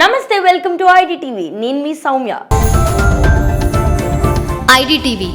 నమస్తే welcome to ID TV నేను మీ Soumya. IDTV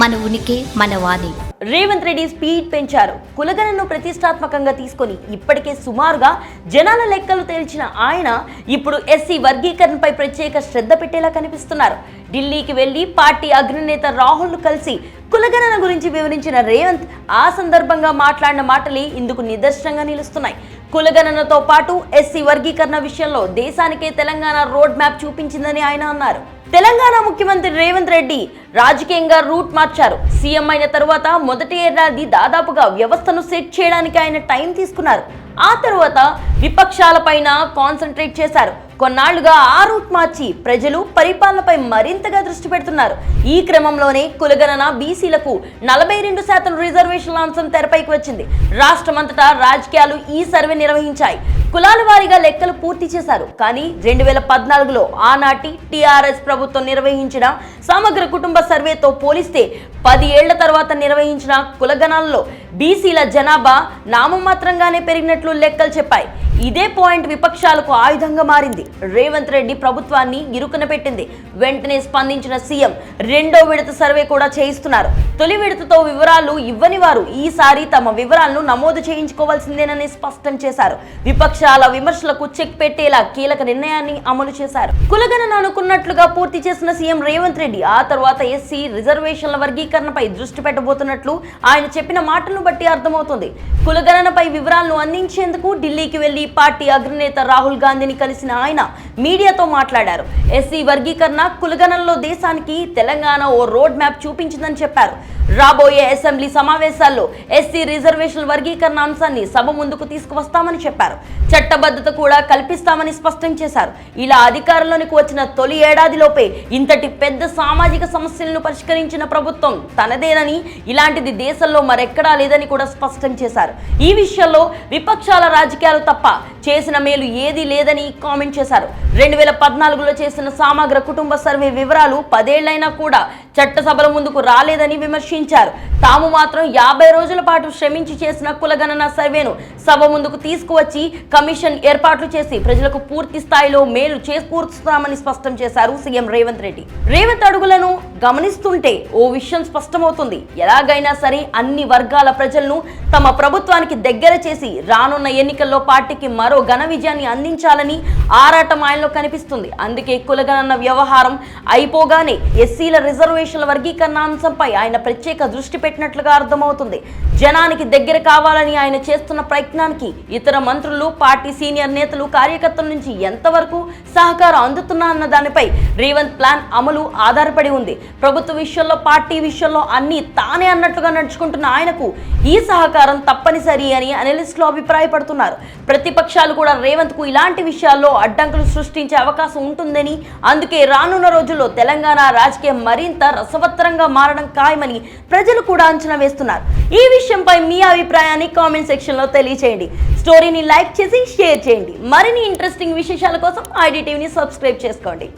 మన ఉనికి మన వాణి. రేవంత్ రెడ్డి స్పీడ్ పెంచారు. కులగణను ప్రతిష్టాత్మకంగా తీసుకొని ఇప్పటికే సుమారుగా జనాల లెక్కలు తేల్చిన ఆయన ఇప్పుడు ఎస్సీ వర్గీకరణపై ప్రత్యేక శ్రద్ధ పెట్టేలా కనిపిస్తున్నారు. ఢిల్లీకి వెళ్ళి పార్టీ అగ్రనేత రాహుల్ కలిసి కులగణన గురించి వివరించిన రేవంత్ ఆ సందర్భంగా మాట్లాడిన మాటలే ఇందుకు నిదర్శనంగా నిలుస్తున్నాయి. కులగణనతో పాటు ఎస్సీ వర్గీకరణ విషయంలో దేశానికే తెలంగాణ రోడ్ మ్యాప్ చూపించిందని ఆయన అన్నారు. తెలంగాణ ముఖ్యమంత్రి రేవంత్ రెడ్డి రాజకీయంగా రూట్ మార్చారు. సీఎం అయిన తరువాత మొదటి ఏడాది దాదాపుగా వ్యవస్థను సెట్ చేయడానికి ఆయన టైం తీసుకున్నారు. ఆ తరువాత విపక్షాలపైన కాన్సన్ట్రేట్ చేశారు. కొన్నాళ్ళుగా ఆ రూట్ మార్చి ప్రజలు పరిపాలనపై మరింతగా దృష్టి పెడుతున్నారు. ఈ క్రమంలోనే కులగణన బీసీలకు నలభై రెండు శాతం రిజర్వేషన్ల అంశం తెరపైకి వచ్చింది. రాష్ట్రమంతటా రాజకీయాలు ఈ సర్వే నిర్వహించాయి. కులాల వారీగా లెక్కలు పూర్తి చేశారు. కానీ రెండు వేల పద్నాలుగులో ఆనాటి టీఆర్ఎస్ ప్రభుత్వం నిర్వహించిన సమగ్ర కుటుంబ సర్వేతో పోలిస్తే పది ఏళ్ళ తర్వాత నిర్వహించిన కులగణాల్లో బీసీల జనాభా నామమాత్రంగానే పెరిగినట్లు లెక్కలు చెప్పాయి. ఇదే పాయింట్ విపక్షాలకు ఆయుధంగా మారింది. రేవంత్ రెడ్డి ప్రభుత్వాన్ని ఇరుకున పెట్టింది. వెంటనే స్పందించిన సీఎం రెండో విడత సర్వే కూడా చేయిస్తున్నారు. తొలి విడతతో వివరాలు ఇవ్వని వారు ఈసారి తమ వివరాలను నమోదు చేయించుకోవాల్సిందేనని స్పష్టం చేశారు. విపక్షాల విమర్శలకు చెక్ పెట్టేలా కీలక నిర్ణయాన్ని అమలు చేశారు. కులగణన అనుకున్నట్లుగా పూర్తి చేసిన సీఎం రేవంత్ రెడ్డి ఆ తర్వాత ఎస్సీ రిజర్వేషన్ల వర్గీకరణపై దృష్టి పెట్టబోతున్నట్లు ఆయన చెప్పిన మాటలను బట్టి అర్థమవుతుంది. కులగణనపై వివరాలను అందించేందుకు ఢిల్లీకి వెళ్ళి పార్టీ అగ్రనేత రాహుల్ గాంధీని కలిసిన ఆయన మీడియాతో మాట్లాడారు. ఎస్సీ వర్గీకరణ కులగణంలో దేశానికి తెలంగాణ ఓ రోడ్ మ్యాప్ చూపించిందని చెప్పారు. రాబోయే అసెంబ్లీ సమావేశాల్లో ఎస్సీ రిజర్వేషన్ వర్గీకరణ అంశాన్ని సభ ముందుకు తీసుకువస్తామని చెప్పారు. చట్టబద్ధత కూడా కల్పిస్తామని స్పష్టం చేశారు. ఇలా అధికారంలోనికి వచ్చిన తొలి ఏడాదిలోపే ఇంతటి పెద్ద సామాజిక సమస్యలను పరిష్కరించిన ప్రభుత్వం తనదేనని ఇలాంటిది దేశంలో మరెక్కడా లేదని కూడా స్పష్టం చేశారు. ఈ విషయంలో విపక్షాల రాజకీయాలు తప్ప చేసిన మేలు ఏదీ లేదని కామెంట్ చేశారు. రెండు వేల పద్నాలుగులో చేసిన సామగ్ర కుటుంబ సర్వే వివరాలు పదేళ్ళైనా కూడా చట్టసభల ముందుకు రాలేదని విమర్శించారు. తాము మాత్రం యాభై రోజుల పాటు శ్రమించి చేసిన కులగణన సర్వేను సభ ముందుకు తీసుకువచ్చి కమిషన్ ఏర్పాట్లు చేసి ప్రజలకు పూర్తి స్థాయిలో మేలు చేకూరుస్తామని స్పష్టం చేశారు సీఎం రేవంత్ రెడ్డి. రేవంత్ అడుగులను గమనిస్తుంటే ఓ విషయం స్పష్టమవుతుంది. ఎలాగైనా సరే అన్ని వర్గాల ప్రజలను తమ ప్రభుత్వానికి దగ్గర చేసి రానున్న ఎన్నికల్లో పార్టీకి మరో ఘన విజయాన్ని అందించాలని ఆరాటం ఆయనలో కనిపిస్తుంది. అందుకే కులగణన వ్యవహారం అయిపోగానే ఎస్సీల రిజర్వేషన్ల వర్గీకరణ అంశంపై ఆయన ప్రత్యేక దృష్టి పెట్టినట్లుగా అర్థమవుతుంది. జనానికి దగ్గర కావాలని ఆయన చేస్తున్న ప్రయత్నానికి ఇతర మంత్రులు పార్టీ సీనియర్ నేతలు కార్యకర్తల నుంచి ఎంతవరకు సహకారం అందుతున్నా అన్న దానిపై రేవంత్ ప్లాన్ అమలు ఆధారపడి ఉంది. ప్రభుత్వ విషయంలో పార్టీ విషయంలో అన్ని తానే అన్నట్లుగా నడుచుకుంటున్న ఆయనకు ఈ సహకారం తప్పనిసరి అని అనలిస్టులు అభిప్రాయపడుతున్నారు. ప్రతిపక్షాలు కూడా రేవంత్కు ఇలాంటి విషయాల్లో అడ్డంకులు సృష్టించే అవకాశం ఉంటుందని అందుకే రానున్న రోజుల్లో తెలంగాణ రాజకీయం మరింత రసవత్తరంగా మారడం ఖాయమని ప్రజలు కూడా అంచనా వేస్తున్నారు. ఈ విషయంపై మీ అభిప్రాయాన్ని కామెంట్ సెక్షన్లో తెలియచేయండి. స్టోరీని లైక్ చేసి షేర్ చేయండి. మరిన్ని ఇంట్రెస్టింగ్ విశేషాల కోసం ఐడి టీవీని సబ్స్క్రైబ్ చేసుకోండి.